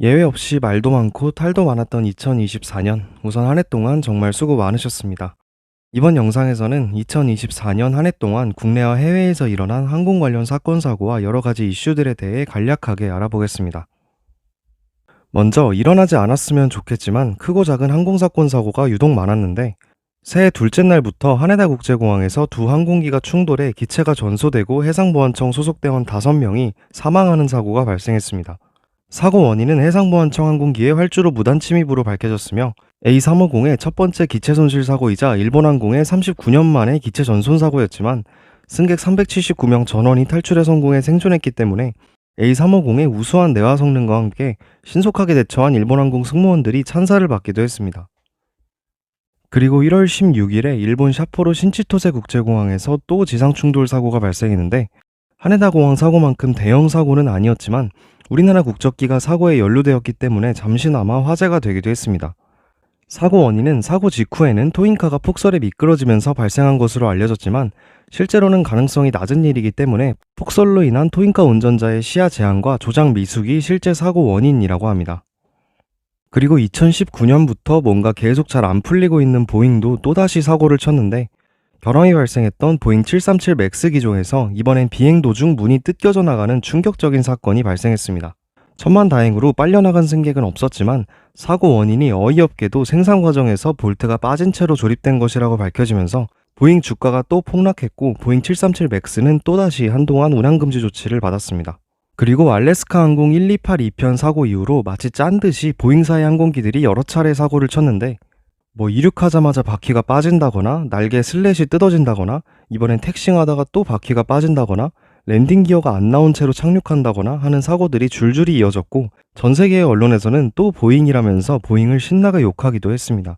예외 없이 말도 많고 탈도 많았던 2024년, 우선 한 해 동안 정말 수고 많으셨습니다. 이번 영상에서는 2024년 한 해 동안 국내와 해외에서 일어난 항공 관련 사건 사고와 여러 가지 이슈들에 대해 간략하게 알아보겠습니다. 먼저 일어나지 않았으면 좋겠지만 크고 작은 항공사건 사고가 유독 많았는데 새해 둘째 날부터 하네다 국제공항에서 두 항공기가 충돌해 기체가 전소되고 해상보안청 소속대원 5명이 사망하는 사고가 발생했습니다. 사고 원인은 해상보안청 항공기의 활주로 무단 침입으로 밝혀졌으며 A350의 첫 번째 기체 손실 사고이자 일본항공의 39년 만에 기체 전손 사고였지만 승객 379명 전원이 탈출에 성공해 생존했기 때문에 A350의 우수한 내화 성능과 함께 신속하게 대처한 일본항공 승무원들이 찬사를 받기도 했습니다. 그리고 1월 16일에 일본 샤포로 신치토세 국제공항에서 또 지상 충돌 사고가 발생했는데 하네다 공항 사고만큼 대형 사고는 아니었지만 우리나라 국적기가 사고에 연루되었기 때문에 잠시나마 화제가 되기도 했습니다. 사고 원인은 사고 직후에는 토인카가 폭설에 미끄러지면서 발생한 것으로 알려졌지만 실제로는 가능성이 낮은 일이기 때문에 폭설로 인한 토인카 운전자의 시야 제한과 조작 미숙이 실제 사고 원인이라고 합니다. 그리고 2019년부터 뭔가 계속 잘 안 풀리고 있는 보잉도 또다시 사고를 쳤는데 결항이 발생했던 보잉 737 맥스 기종에서 이번엔 비행 도중 문이 뜯겨져 나가는 충격적인 사건이 발생했습니다. 천만 다행으로 빨려나간 승객은 없었지만 사고 원인이 어이없게도 생산 과정에서 볼트가 빠진 채로 조립된 것이라고 밝혀지면서 보잉 주가가 또 폭락했고 보잉 737 맥스는 또다시 한동안 운항 금지 조치를 받았습니다. 그리고 알래스카 항공 1282편 사고 이후로 마치 짠 듯이 보잉사의 항공기들이 여러 차례 사고를 쳤는데 뭐 이륙하자마자 바퀴가 빠진다거나 날개 슬랫이 뜯어진다거나 이번엔 택싱하다가 또 바퀴가 빠진다거나 랜딩 기어가 안 나온 채로 착륙한다거나 하는 사고들이 줄줄이 이어졌고 전 세계의 언론에서는 또 보잉이라면서 보잉을 신나게 욕하기도 했습니다.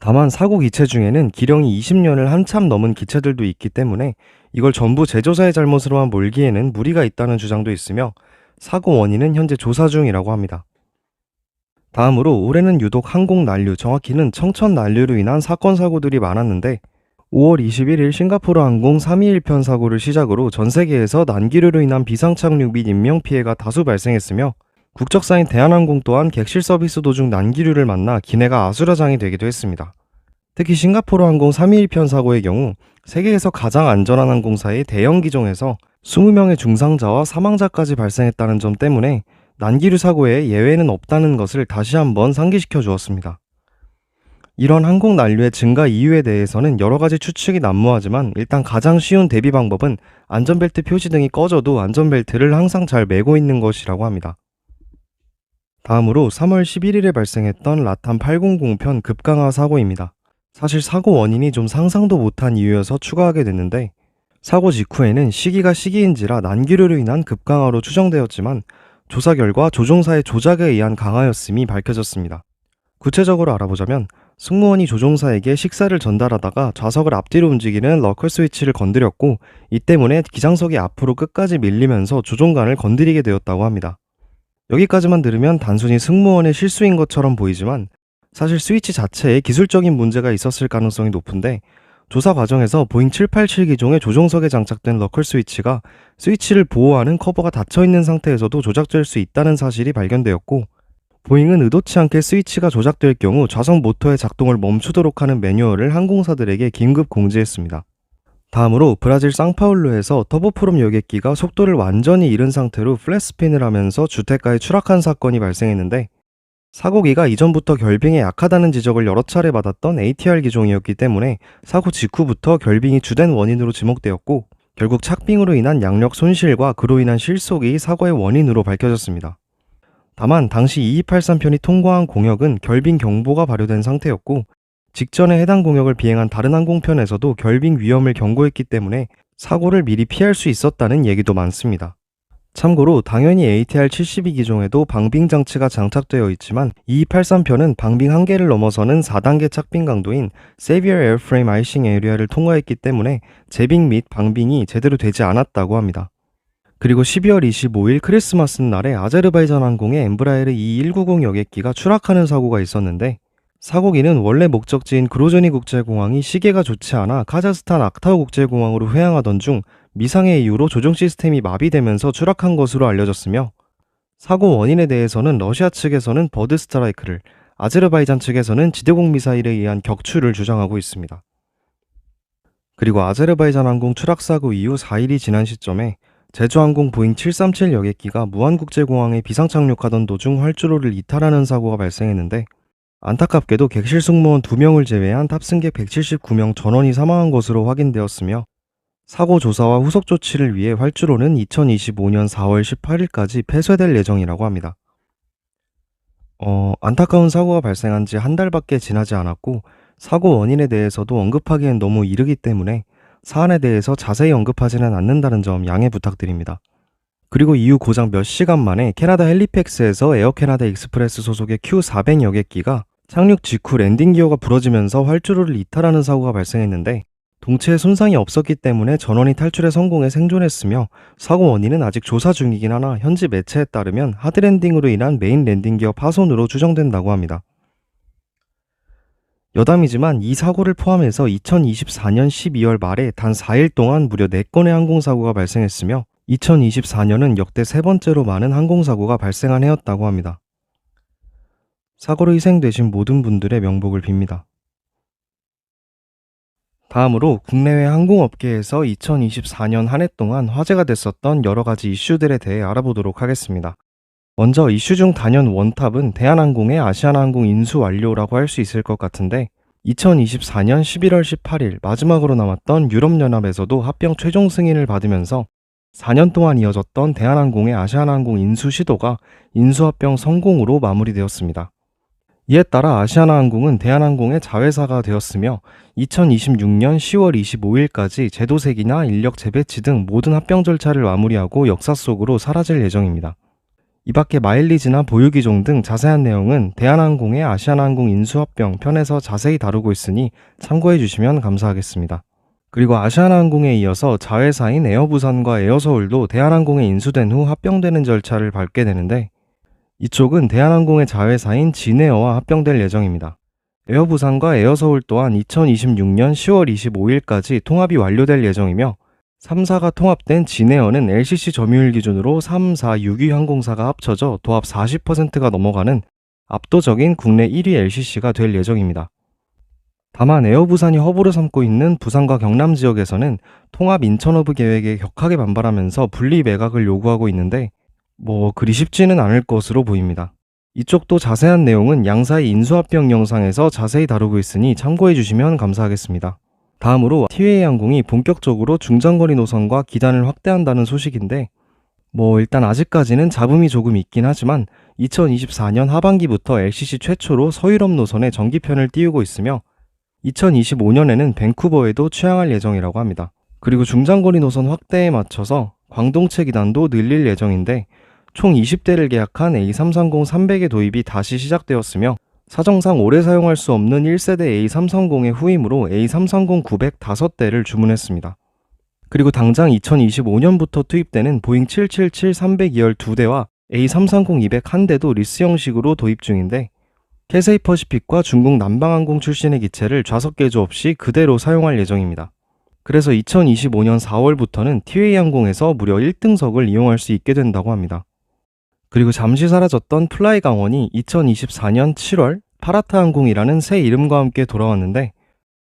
다만 사고 기체 중에는 기령이 20년을 한참 넘은 기체들도 있기 때문에 이걸 전부 제조사의 잘못으로만 몰기에는 무리가 있다는 주장도 있으며 사고 원인은 현재 조사 중이라고 합니다. 다음으로 올해는 유독 항공 난류, 정확히는 청천 난류로 인한 사건 사고들이 많았는데 5월 21일 싱가포르 항공 321편 사고를 시작으로 전 세계에서 난기류로 인한 비상 착륙 및 인명 피해가 다수 발생했으며 국적사인 대한항공 또한 객실 서비스 도중 난기류를 만나 기내가 아수라장이 되기도 했습니다. 특히 싱가포르 항공 321편 사고의 경우 세계에서 가장 안전한 항공사의 대형 기종에서 20명의 중상자와 사망자까지 발생했다는 점 때문에 난기류 사고에 예외는 없다는 것을 다시 한번 상기시켜 주었습니다. 이런 항공 난류의 증가 이유에 대해서는 여러 가지 추측이 난무하지만 일단 가장 쉬운 대비 방법은 안전벨트 표시 등이 꺼져도 안전벨트를 항상 잘 매고 있는 것이라고 합니다. 다음으로 3월 11일에 발생했던 라탄 800편 급강하 사고입니다. 사실 사고 원인이 좀 상상도 못한 이유여서 추가하게 됐는데 사고 직후에는 시기가 시기인지라 난기류로 인한 급강하로 추정되었지만 조사 결과 조종사의 조작에 의한 강하였음이 밝혀졌습니다. 구체적으로 알아보자면 승무원이 조종사에게 식사를 전달하다가 좌석을 앞뒤로 움직이는 러컬 스위치를 건드렸고 이 때문에 기장석이 앞으로 끝까지 밀리면서 조종관을 건드리게 되었다고 합니다. 여기까지만 들으면 단순히 승무원의 실수인 것처럼 보이지만 사실 스위치 자체에 기술적인 문제가 있었을 가능성이 높은데 조사 과정에서 보잉 787 기종의 조종석에 장착된 러컬 스위치가 스위치를 보호하는 커버가 닫혀 있는 상태에서도 조작될 수 있다는 사실이 발견되었고 보잉은 의도치 않게 스위치가 조작될 경우 좌석 모터의 작동을 멈추도록 하는 매뉴얼을 항공사들에게 긴급 공지했습니다. 다음으로 브라질 상파울루에서 터보프롬 여객기가 속도를 완전히 잃은 상태로 플랫스핀을 하면서 주택가에 추락한 사건이 발생했는데 사고기가 이전부터 결빙에 약하다는 지적을 여러 차례 받았던 ATR 기종이었기 때문에 사고 직후부터 결빙이 주된 원인으로 지목되었고 결국 착빙으로 인한 양력 손실과 그로 인한 실속이 사고의 원인으로 밝혀졌습니다. 다만 당시 2283편이 통과한 공역은 결빙 경보가 발효된 상태였고 직전에 해당 공역을 비행한 다른 항공편에서도 결빙 위험을 경고했기 때문에 사고를 미리 피할 수 있었다는 얘기도 많습니다. 참고로 당연히 ATR 72 기종에도 방빙 장치가 장착되어 있지만 2283편은 방빙 한계를 넘어서는 4단계 착빙 강도인 Savior Airframe Icing 에리아를 통과했기 때문에 재빙 및 방빙이 제대로 되지 않았다고 합니다. 그리고 12월 25일 크리스마스 날에 아제르바이잔 항공의 엠브라에르 E190 여객기가 추락하는 사고가 있었는데 사고기는 원래 목적지인 그로즈니 국제공항이 시계가 좋지 않아 카자흐스탄 악타우 국제공항으로 회항하던 중 미상의 이유로 조종 시스템이 마비되면서 추락한 것으로 알려졌으며 사고 원인에 대해서는 러시아 측에서는 버드 스트라이크를, 아제르바이잔 측에서는 지대공 미사일에 의한 격추를 주장하고 있습니다. 그리고 아제르바이잔 항공 추락 사고 이후 4일이 지난 시점에 제주항공 보잉 737 여객기가 무안국제공항에 비상 착륙하던 도중 활주로를 이탈하는 사고가 발생했는데 안타깝게도 객실 승무원 2명을 제외한 탑승객 179명 전원이 사망한 것으로 확인되었으며 사고 조사와 후속 조치를 위해 활주로는 2025년 4월 18일까지 폐쇄될 예정이라고 합니다. 어, 안타까운 사고가 발생한 지 한 달밖에 지나지 않았고 사고 원인에 대해서도 언급하기엔 너무 이르기 때문에 사안에 대해서 자세히 언급하지는 않는다는 점 양해 부탁드립니다. 그리고 이후 고작 몇 시간 만에 캐나다 헬리팩스에서 에어 캐나다 익스프레스 소속의 Q400 여객기가 착륙 직후 랜딩 기어가 부러지면서 활주로를 이탈하는 사고가 발생했는데 동체에 손상이 없었기 때문에 전원이 탈출에 성공해 생존했으며 사고 원인은 아직 조사 중이긴 하나 현지 매체에 따르면 하드랜딩으로 인한 메인 랜딩 기어 파손으로 추정된다고 합니다. 여담이지만 이 사고를 포함해서 2024년 12월 말에 단 4일 동안 무려 4건의 항공사고가 발생했으며 2024년은 역대 세 번째로 많은 항공사고가 발생한 해였다고 합니다. 사고로 희생되신 모든 분들의 명복을 빕니다. 다음으로 국내외 항공업계에서 2024년 한 해 동안 화제가 됐었던 여러 가지 이슈들에 대해 알아보도록 하겠습니다. 먼저 이슈 중 단연 원탑은 대한항공의 아시아나항공 인수 완료라고 할 수 있을 것 같은데 2024년 11월 18일 마지막으로 남았던 유럽연합에서도 합병 최종 승인을 받으면서 4년 동안 이어졌던 대한항공의 아시아나항공 인수 시도가 인수합병 성공으로 마무리되었습니다. 이에 따라 아시아나항공은 대한항공의 자회사가 되었으며 2026년 10월 25일까지 제도색이나 인력 재배치 등 모든 합병 절차를 마무리하고 역사 속으로 사라질 예정입니다. 이 밖에 마일리지나 보유기종 등 자세한 내용은 대한항공의 아시아나항공 인수합병 편에서 자세히 다루고 있으니 참고해 주시면 감사하겠습니다. 그리고 아시아나항공에 이어서 자회사인 에어부산과 에어서울도 대한항공에 인수된 후 합병되는 절차를 밟게 되는데 이쪽은 대한항공의 자회사인 진에어와 합병될 예정입니다. 에어 부산과 에어 서울 또한 2026년 10월 25일까지 통합이 완료될 예정이며 3사가 통합된 진에어는 LCC 점유율 기준으로 3, 4, 6위 항공사가 합쳐져 도합 40%가 넘어가는 압도적인 국내 1위 LCC가 될 예정입니다. 다만 에어 부산이 허브로 삼고 있는 부산과 경남 지역에서는 통합 인천허브 계획에 격하게 반발하면서 분리 매각을 요구하고 있는데 뭐 그리 쉽지는 않을 것으로 보입니다. 이쪽도 자세한 내용은 양사의 인수합병 영상에서 자세히 다루고 있으니 참고해 주시면 감사하겠습니다. 다음으로 티웨이 항공이 본격적으로 중장거리 노선과 기단을 확대한다는 소식인데 뭐 일단 아직까지는 잡음이 조금 있긴 하지만 2024년 하반기부터 LCC 최초로 서유럽 노선에 정기편을 띄우고 있으며 2025년에는 밴쿠버에도 취항할 예정이라고 합니다. 그리고 중장거리 노선 확대에 맞춰서 광동체 기단도 늘릴 예정인데 총 20대를 계약한 A330 300의 도입이 다시 시작되었으며 사정상 오래 사용할 수 없는 1세대 A330의 후임으로 A330 900 5대를 주문했습니다. 그리고 당장 2025년부터 투입되는 보잉 777-300 2열 2대와 A330 200 1대도 리스 형식으로 도입 중인데 캐세이 퍼시픽과 중국 남방항공 출신의 기체를 좌석 개조 없이 그대로 사용할 예정입니다. 그래서 2025년 4월부터는 티웨이 항공에서 무려 1등석을 이용할 수 있게 된다고 합니다. 그리고 잠시 사라졌던 플라이 강원이 2024년 7월 파라타 항공이라는 새 이름과 함께 돌아왔는데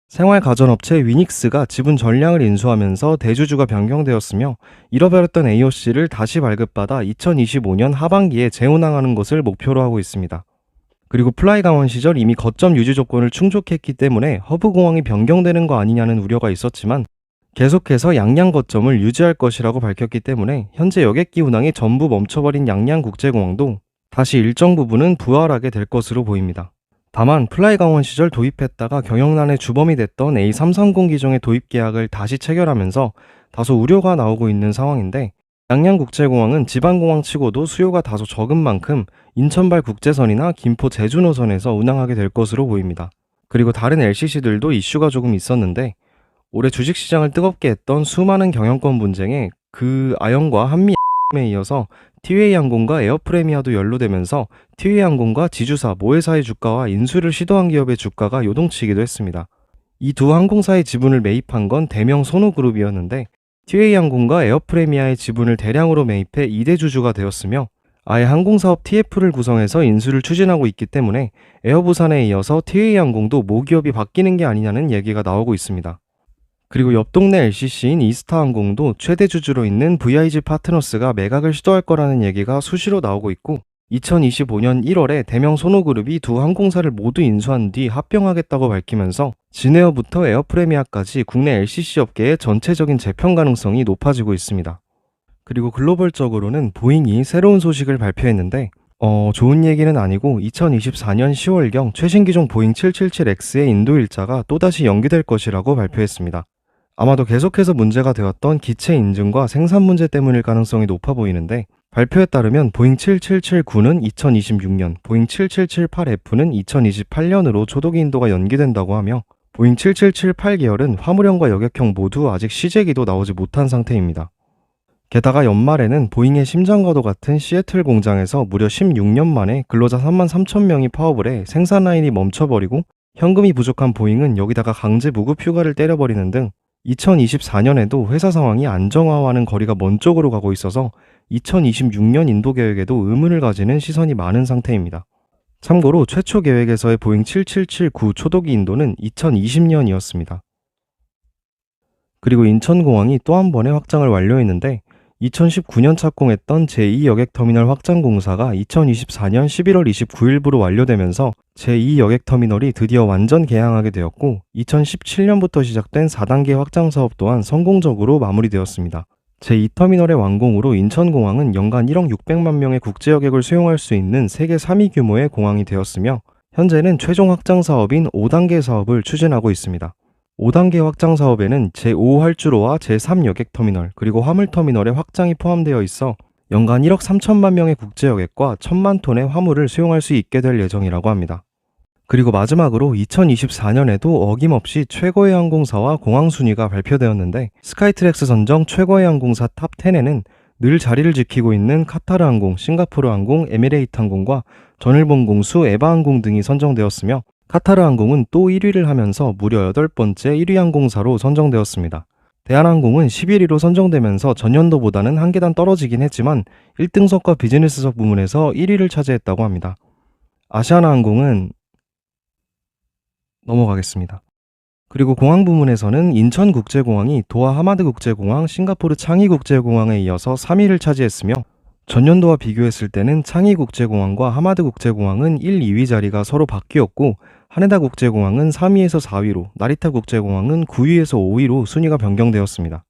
생활 가전업체 위닉스가 지분 전량을 인수하면서 대주주가 변경되었으며 잃어버렸던 AOC를 다시 발급받아 2025년 하반기에 재운항하는 것을 목표로 하고 있습니다. 그리고 플라이 강원 시절 이미 거점 유지 조건을 충족했기 때문에 허브 공항이 변경되는 거 아니냐는 우려가 있었지만 계속해서 양양 거점을 유지할 것이라고 밝혔기 때문에 현재 여객기 운항이 전부 멈춰버린 양양 국제공항도 다시 일정 부분은 부활하게 될 것으로 보입니다. 다만 플라이 강원 시절 도입했다가 경영난의 주범이 됐던 A330 기종의 도입 계약을 다시 체결하면서 다소 우려가 나오고 있는 상황인데 양양국제공항은 지방공항 치고도 수요가 다소 적은 만큼 인천발 국제선이나 김포 제주 노선에서 운항하게 될 것으로 보입니다. 그리고 다른 LCC들도 이슈가 조금 있었는데 올해 주식시장을 뜨겁게 했던 수많은 경영권 분쟁에 그 아영과 한미 에 이어서 티웨이 항공과 에어프레미아도 연루되면서 티웨이 항공과 지주사 모회사의 주가와 인수를 시도한 기업의 주가가 요동치기도 했습니다. 이 두 항공사의 지분을 매입한 건 대명 선호그룹이었는데 티웨이 항공과 에어프레미아의 지분을 대량으로 매입해 2대 주주가 되었으며 아예 항공사업 TF를 구성해서 인수를 추진하고 있기 때문에 에어부산에 이어서 TA항공도 모기업이 바뀌는 게 아니냐는 얘기가 나오고 있습니다. 그리고 옆 동네 LCC인 이스타항공도 최대 주주로 있는 VIG 파트너스가 매각을 시도할 거라는 얘기가 수시로 나오고 있고 2025년 1월에 대명 소노그룹이 두 항공사를 모두 인수한 뒤 합병하겠다고 밝히면서 진에어부터 에어프레미아까지 국내 LCC 업계의 전체적인 재편 가능성이 높아지고 있습니다. 그리고 글로벌적으로는 보잉이 새로운 소식을 발표했는데 어, 좋은 얘기는 아니고 2024년 10월경 최신 기종 보잉 777X의 인도 일자가 또다시 연기될 것이라고 발표했습니다. 아마도 계속해서 문제가 되었던 기체 인증과 생산 문제 때문일 가능성이 높아 보이는데 발표에 따르면 보잉 7779는 2026년, 보잉 7778F는 2028년으로 초도기 인도가 연기된다고 하며 보잉 7778 계열은 화물형과 여객형 모두 아직 시제기도 나오지 못한 상태입니다. 게다가 연말에는 보잉의 심장과도 같은 시애틀 공장에서 무려 16년 만에 근로자 3만 3천 명이 파업을 해 생산 라인이 멈춰버리고 현금이 부족한 보잉은 여기다가 강제 무급 휴가를 때려버리는 등 2024년에도 회사 상황이 안정화와는 거리가 먼 쪽으로 가고 있어서 2026년 인도 계획에도 의문을 가지는 시선이 많은 상태입니다. 참고로 최초 계획에서의 보잉 7779 초도기 인도는 2020년이었습니다. 그리고 인천공항이 또 한 번의 확장을 완료했는데 2019년 착공했던 제2여객터미널 확장 공사가 2024년 11월 29일부로 완료되면서 제2여객터미널이 드디어 완전 개항하게 되었고 2017년부터 시작된 4단계 확장 사업 또한 성공적으로 마무리되었습니다. 제2터미널의 완공으로 인천공항은 연간 1억 600만 명의 국제여객을 수용할 수 있는 세계 3위 규모의 공항이 되었으며 현재는 최종 확장 사업인 5단계 사업을 추진하고 있습니다. 5단계 확장 사업에는 제5활주로와 제3여객터미널 그리고 화물터미널의 확장이 포함되어 있어 연간 1억 3천만 명의 국제여객과 1천만 톤의 화물을 수용할 수 있게 될 예정이라고 합니다. 그리고 마지막으로 2024년에도 어김없이 최고의 항공사와 공항 순위가 발표되었는데 스카이트렉스 선정 최고의 항공사 탑10에는 늘 자리를 지키고 있는 카타르 항공, 싱가포르 항공, 에미레이트 항공과 전일본 공수 에바 항공 등이 선정되었으며 카타르 항공은 또 1위를 하면서 무려 8번째 1위 항공사로 선정되었습니다. 대한항공은 11위로 선정되면서 전년도보다는 한 계단 떨어지긴 했지만 1등석과 비즈니스석 부문에서 1위를 차지했다고 합니다. 아시아나항공은 넘어가겠습니다. 그리고 공항 부문에서는 인천국제공항이 도하 하마드국제공항, 싱가포르 창의국제공항에 이어서 3위를 차지했으며 전년도와 비교했을 때는 창의 국제공항과 하마드 국제공항은 1, 2위 자리가 서로 바뀌었고 하네다 국제공항은 3위에서 4위로, 나리타 국제공항은 9위에서 5위로 순위가 변경되었습니다.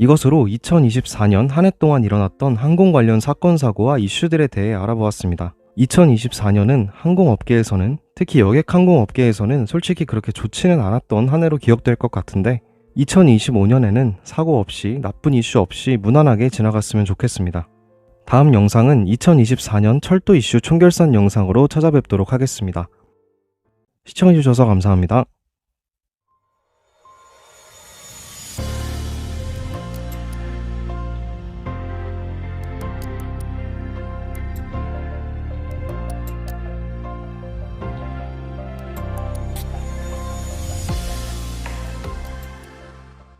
이것으로 2024년 한 해 동안 일어났던 항공 관련 사건 사고와 이슈들에 대해 알아보았습니다. 2024년은 항공업계에서는 특히 여객 항공업계에서는 솔직히 그렇게 좋지는 않았던 한 해로 기억될 것 같은데 2025년에는 사고 없이 나쁜 이슈 없이 무난하게 지나갔으면 좋겠습니다. 다음 영상은 2024년 철도 이슈 총결산 영상으로 찾아뵙도록 하겠습니다. 시청해주셔서 감사합니다.